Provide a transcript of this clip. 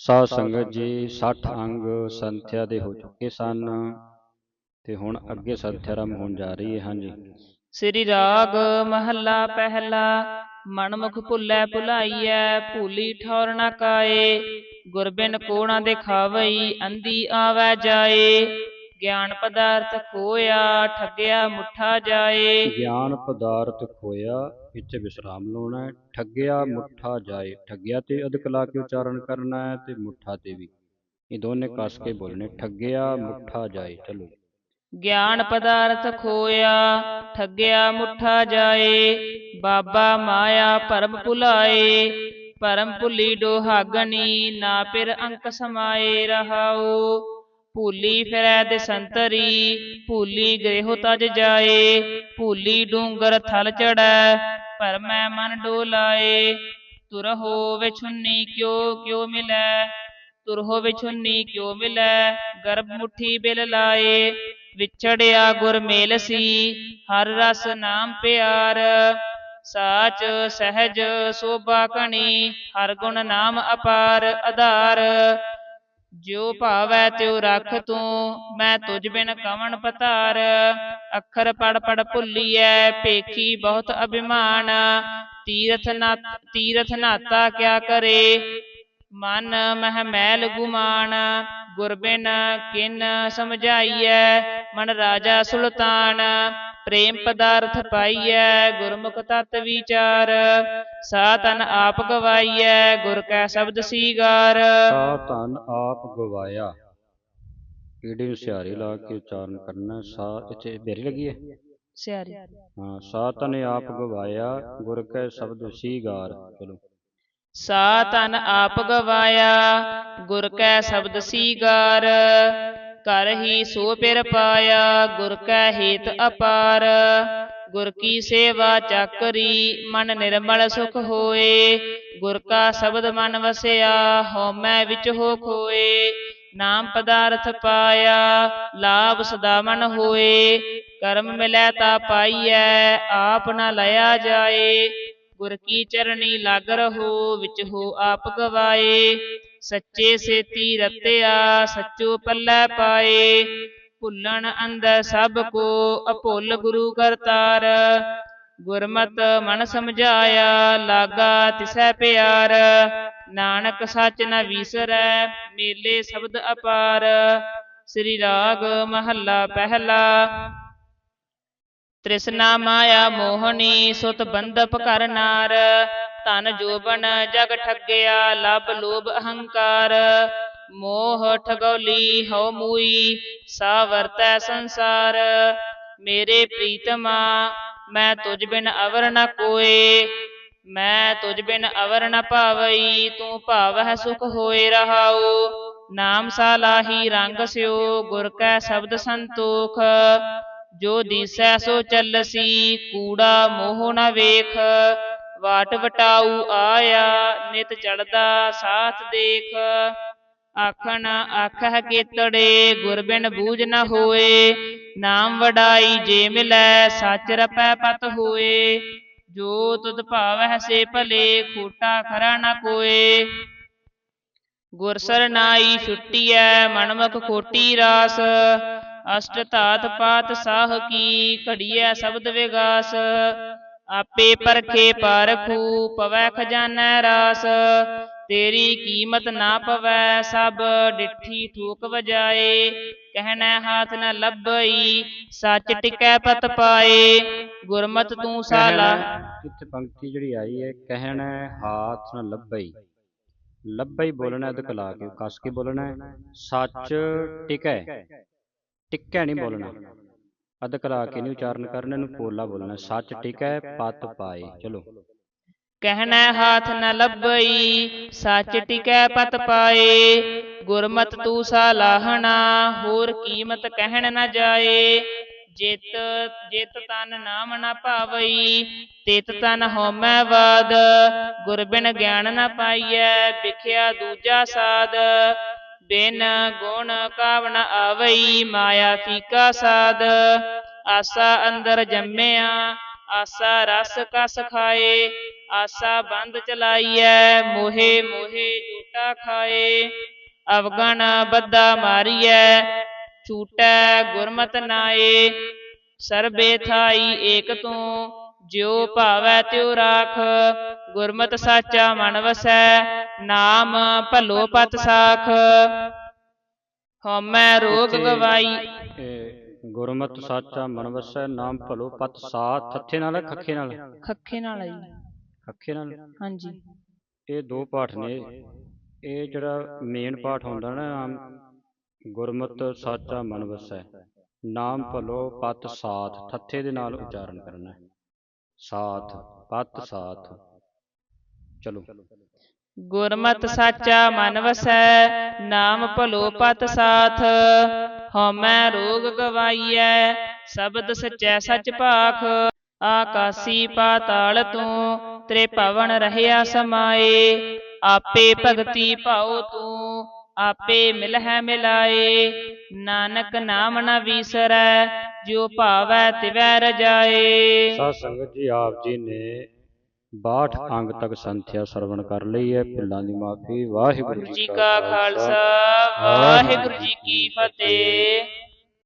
ਸਾਧ ਸੰਗਤ ਜੀ 60 ਅੰਗ ਸੰਥਿਆ ਦੇ ਹੋ ਚੁੱਕੇ ਸਨ। ਤੇ ਹੁਣ ਅੱਗੇ ਸੰਥਿਆ ਆਰੰਭ ਹੋਣ ਜਾ ਰਹੀ ਹੈ ਹਾਂਜੀ। ਸ੍ਰੀ ਰਾਗ ਮਹੱਲਾ ਪਹਿਲਾ ਮਨਮੁਖ ਭੁੱਲੈ ਭੁਲਾਈਐ ਭੂਲੀ ਠੌਰ ਨ ਕਾਏ ਗੁਰਬਿਨ ਕੋ ਨ ਦਿਖਾਵਈ ਅੰਧੀ ਆਵੈ ਜਾਏ। ਗਿਆਨ ਪਦਾਰਥ ਖੋਇਆ ਠੱਗਿਆ ਮੁੱਠਾ ਜਾਏ। ਗਿਆਨ ਪਦਾਰਥ ਖੋਇਆ ਵਿੱਚ ਵਿਸਰਾਮ ਲਾਉਣਾ ਹੈ। ਠੱਗਿਆ ਮੁੱਠਾ ਜਾਏ। ਠੱਗਿਆ ਤੇ ਅਧਿਕ ਲਾ ਕੇ ਉਚਾਰਨ ਕਰਨਾ ਹੈ ਤੇ ਮੁੱਠਾ ਤੇ ਵੀ। ਇਹ ਦੋਨੇ ਕਸ ਕੇ ਬੋਲਣੇ। ਠੱਗਿਆ ਮੁੱਠਾ ਜਾਏ। ਚਲੋ। ਗਿਆਨ ਪਦਾਰਥ ਖੋਇਆ ਠੱਗਿਆ ਮੁੱਠਾ ਜਾਏ। ਬਾਬਾ ਮਾਇਆ ਭਰਮ ਭੁਲਾਏ। ਭਰਮ ਭੁੱਲੀ ਡੋਹਾਗਣੀ ਨਾ ਪਿਰ ਅੰਕ ਸਮਾਏ ਰਹਾਉ ਭੂਲੀ ਫਿਰੈ ਦੇ ਸੰਤਰੀ ਭੂਲੀ ਗ੍ਰਹਿ ਤਜ ਜਾਏ ਭੂਲੀ ਡੂੰਗਰ ਥਲ ਚੜੈ ਭਰਮੈ ਮਨ ਡੋਲਾਏ। ਤੁਰਹੁ ਵਿਛੁੰਨੀ ਕਿਉ ਕਿਉ ਮਿਲੈ? ਤੁਰਹੁ ਵਿਛੁੰਨੀ ਕਿਉ ਮਿਲੈ? ਗਰਭ ਮੁਠੀ ਬਿਲ ਲਾਏ ਵਿਛੜਿਆ ਗੁਰ ਮੇਲ ਸੀ ਹਰ ਰਸ ਨਾਮ ਪਿਆਰ। ਸਾਚ ਸਹਿਜ ਸੋਭਾ ਕਣੀ ਹਰ ਗੁਣ ਨਾਮ ਅਪਾਰ ਆਧਾਰ ਜਿਉ ਭਾਵੈ ਤਿਉ ਰਖ ਤੂੰ, ਮੈਂ ਤੁਝ ਬਿਨ ਕਵਣ ਪਤਾਰ। ਅੱਖਰ ਪੜ ਪੜ ਭੁੱਲੀਐ ਪੇਖੀ ਬਹੁਤ ਅਭਿਮਾਨ। ਤੀਰਥ ਨਾ ਤੀਰਥ ਨਾਤਾ ਕਿਆ ਕਰੇ? ਮਨ ਮਹਿ ਮੈਲ ਗੁਮਾਨ ਗੁਰਬਿਨ ਕਿਨ ਸਮਝਾਈਐ? ਮਨ ਰਾਜਾ ਸੁਲਤਾਨ। ਪ੍ਰੇਮ ਪਦਾਰਥ ਪਾਈਐ ਗੁਰਮੁਖ ਤਤ ਵਿਚਾਰ। ਸਾ ਤਨ ਆਪ ਗਵਾਈਐ ਗੁਰ ਕੈ ਸ਼ਬਦ ਸੀਗਾਰ। ਸਾ ਧਨ ਆਪ ਗਵਾਇਆ। ਈੜੀ ਨੂੰ ਸਿਹਾਰੀ ਲਾ ਕੇ ਉਚਾਰਨ ਕਰਨਾ। ਸਾ ਇੱਥੇ ਬੇਰੀ ਲੱਗੀ ਹੈ? ਸਿਆਰੀ ਹਾਂ ਸਾ ਧਨ ਆਪ ਗਵਾਇਆ ਗੁਰ ਕੈ ਸ਼ਬਦ ਸੀਗਾਰ। ਚਲੋ। ਸਾ ਤਨ ਆਪ ਗਵਾਇਆ ਗੁਰ ਕੈ ਸ਼ਬਦ ਸੀਗਾਰ। ਕਰ ਹੀ ਸੋ ਪਿਰ ਪਾਇਆ, ਗੁਰ ਕੈ ਹੇਤ ਅਪਾਰ। ਗੁਰ ਕੀ ਸੇਵਾ ਚਾਕਰੀ, ਮਨ ਨਿਰਮਲ ਸੁਖ ਹੋਏ। ਗੁਰ ਕਾ ਸ਼ਬਦ ਮਨ ਵਸਿਆ, ਹਉਮੈ ਵਿੱਚ ਹੋ ਖੋਏ। ਨਾਮ ਪਦਾਰਥ ਪਾਇਆ, ਲਾਭ ਸਦਾ ਮਨ ਹੋਏ। ਕਰਮ ਮਿਲੈ ਤਾ ਪਾਈਐ, ਆਪ ਨਾ ਲਿਆ ਜਾਏ। ਗੁਰ ਕੀ ਚਰਣੀ ਲੱਗ ਰਹੋ, ਵਿੱਚ ਹੋ ਆਪ ਗਵਾਏ। ਸੱਚੇ ਸੇਤੀ ਰਤਿਆ, ਸੱਚੋ ਪੱਲੇ ਪਾਏ। ਭੁੱਲਣ ਅੰਦਰ ਸਭ ਕੋ ਅਭੁੱਲ ਗੁਰੂ ਕਰਤਾਰ। ਗੁਰਮਤ ਮਨ ਸਮਝਾਇਆ, ਲਾਗਾ ਤਿਸੈ ਪਿਆਰ। ਨਾਨਕ ਸੱਚ ਨ ਵਿਸਰੈ, ਮੇਲੇ ਸ਼ਬਦ ਅਪਾਰ। ਸ੍ਰੀ ਰਾਗ ਮਹੱਲਾ ਪਹਿਲਾ। ਤ੍ਰਿਸ਼ਨਾ ਮਾਇਆ ਮੋਹਣੀ ਸੁਤ ਬੰਧਪ ਕਰਨਾਰ। ਧਨ ਜੋਬਨ ਜਗ ਠੱਗਿਆ ਲਬ ਲੋਭ ਅਹੰਕਾਰ। ਮੋਹ ਠਗੌਲੀ ਹਉ ਮੂਈ ਸਾ ਵਰਤੈ ਸੰਸਾਰ। ਮੇਰੇ ਪ੍ਰੀਤਮਾ, ਮੈਂ ਤੁਝ ਬਿਨ ਅਵਰ ਨ ਕੋਏ। ਮੈਂ ਤੁਝ ਬਿਨ ਅਵਰ ਨ ਭਾਵਈ, ਤੂੰ ਭਾਵਹਿ ਸੁਖ ਹੋਏ ਰਹਾਉ। ਨਾਮ ਸਾਲਾਹੀ ਰੰਗ ਸਿਓ, ਗੁਰ ਕੈ ਸ਼ਬਦ ਸੰਤੋਖ। ਜੋ ਦੀਸੈ ਸੋ ਚੱਲਸੀ, ਕੂੜਾ ਮੋਹ ਨ ਵੇਖ। ਵਾਟ ਵਟਾਊ ਆਇਆ, ਨਿਤ ਚੜਦਾ ਸਾਥ ਦੇਖ। ਆਖਣ, ਆਖਹਿ ਕੇਤੜੇ ਗੁਰ ਬਿਨ ਬੂਝ ਨ ਹੋਏ। ਨਾਮ ਵਡਾਈ ਜੇ ਮਿਲੈ, ਸੱਚ ਰਪੈ ਪਤ ਹੋਏ। ਜੋ ਤੁਧ ਭਾਵਹਿ ਸੇ ਭਲੇ, ਖੋਟਾ ਖਰਾ ਨ ਕੋਏ। ਗੁਰ ਸਰਨਾਈ ਛੁੱਟੀਐ, ਮਨਮੁਖ ਖੋਟੀ ਰਾਸ। ਅਸ਼ਟ ਧਾਤ ਪਾਤ ਸਾਹ ਕੀ, ਘੜੀਐ ਸ਼ਬਦ ਵਿਗਾਸ। ਆਪੇ ਪਰਖੇ ਪਾਰਖੂ, ਪਵੈ ਖਜ਼ਾਨੈ ਰਾਸ। ਤੇਰੀ ਕੀਮਤ ਨਾ ਪਵੈ ਸਭ, ਡਿਠੀ ਠੂਕ ਵਜਾਏ। ਕਹਿਣੈ ਹਾਥ ਨ ਲੱਭਈ, ਸੱਚ ਟਿਕੈ ਪਤ ਪਾਏ। ਗੁਰਮਤ ਤੂੰ ਸਾਲਾ। ਇੱਥੇ ਪੰਕਤੀ ਜਿਹੜੀ ਆਈ ਹੈ ਕਹਿਣਾ ਹਾਥ ਨ ਲੱਭਈ। ਲੱਭਈ ਬੋਲਣਾ ਅਧਿਕ ਲਾ ਕੇ, ਕਸ ਕੇ ਬੋਲਣਾ। ਸੱਚ ਟਿਕੈ। ਟਿਕੈ ਨਹੀਂ ਬੋਲਣਾ। ਅਧਿਕ ਕੇ ਨਹੀਂ ਉਚਾਰਨ ਕਰਨਾ, ਇਹਨੂੰ ਪੋਲਾ ਬੋਲਣਾ। ਸੱਚ ਟਿਕੈ ਪਤ ਪਾਏ। ਚਲੋ। ਕਹਿਣੈ ਹਾਥ ਨ ਲੱਭਈ, ਸੱਚ ਟਿਕੈ ਪਤ ਪਾਏ। ਗੁਰਮਤ ਤੂੰ ਸਾਲਾਹਣਾ ਹੋਰ ਕੀਮਤ ਕਹਿਣ ਨ ਜਾਏ। ਜਿਤ ਜਿਤ ਤਨ ਨਾਮ ਨ ਭਾਵਈ, ਤਿਤ ਤਨ ਹੋਮੈ ਵਾਦ। ਗੁਰ ਬਿਨ ਗਿਆਨ ਨ ਪਾਈਐ, ਵਿਖਿਆ ਦੂਜਾ ਸਾਧ ਬਿਨ ਗੁਣ ਕਾਵਣ ਆਵਈ, ਮਾਇਆ ਫੀਕਾ ਸਾਧ। ਆਸਾ ਅੰਦਰ ਜੰਮਿਆ, ਆਸਾ ਰਸ ਕਸ ਖਾਏ, ਆਸਾ ਬੰਦ ਚਲਾਈਐ, ਮੋਹੇ ਮੋਹੇ ਝੂਟਾ ਖਾਏ। ਅਵਗਣ ਬੱਦਾ ਮਾਰੀਐ ਛੂਟੈ ਗੁਰਮਤ ਨਾਏ। ਸਰਬੇ ਥਾਈ ਏਕ ਤੂੰ ਜਿਉ ਭਾਵੈ ਤਿਉ ਰਾਖ ਗੁਰਮਤਿ ਸਾਚਾ ਮਨ ਵਸੈ ਨਾਮ ਭਲੋ ਪਤ ਸਾਖ। ਹਉਮੈ ਰੋਗ ਗਵਾਈ। ਗੁਰਮਤਿ ਸਾਚਾ ਮਨ ਵਸੈ ਨਾਮ ਭਲੋ ਪਤ ਸਾਥ ਥੱਥੇ ਨਾਲ ਹੈ, ਖੱਖੇ ਨਾਲ? ਖੱਖੇ ਨਾਲ ਆਈ ਖੱਖੇ ਨਾਲ? ਹਾਂਜੀ। ਇਹ ਦੋ ਪਾਠ ਨੇ। ਇਹ ਜਿਹੜਾ ਮੇਨ ਪਾਠ ਹੁੰਦਾ ਨਾ ਆਮ ਗੁਰਮਤਿ ਸਾਚਾ ਮਨ ਵਸੈ ਨਾਮ ਭਲੋ ਪਤ ਸਾਥ ਥੱਥੇ ਦੇ ਨਾਲ ਉਚਾਰਨ ਕਰਨਾ ਹੈ। ਸਾਥ, ਪਤ ਸਾਥ। ਚਲੋ। ਗੁਰਮਤਿ ਸਾਚਾ ਮਨ ਵਸੈ, ਨਾਮ ਭਲੋ ਪਤ ਸਾਥ। ਹਉਮੈ ਰੋਗ ਗਵਾਈਐ, ਸ਼ਬਦ ਸਚੈ ਸਚ ਭਾਖ। ਆਕਾਸੀ ਪਾਤਾਲ ਤੂੰ ਤੇਰੇ ਭਵਨ ਰਹਿਆ ਸਮਾਏ, ਆਪੇ ਭਗਤੀ ਭਾਉ ਤੂੰ, ਆਪੇ ਮਿਲਹਿ ਮਿਲਾਏ। ਨਾਨਕ ਨਾਮ ਨਾ ਵੀਸਰੈ ਜਿਉ ਭਾਵੈ ਤਿਵੈ ਰਜਾਏ। ਸਾਧ ਸੰਗਤ ਜੀ ਆਪ ਜੀ ਨੇ 62 ਅੰਗ ਤੱਕ ਸੰਥਿਆ ਸਰਵਣ ਕਰ ਲਈ ਹੈ। ਭੁੱਲਾਂ ਦੀ ਮਾਫੀ ਵਾਹਿਗੁਰੂ ਜੀ ਕਾ ਖਾਲਸਾ ਵਾਹਿਗੁਰੂ ਜੀ ਕੀ ਫਤਿਹ।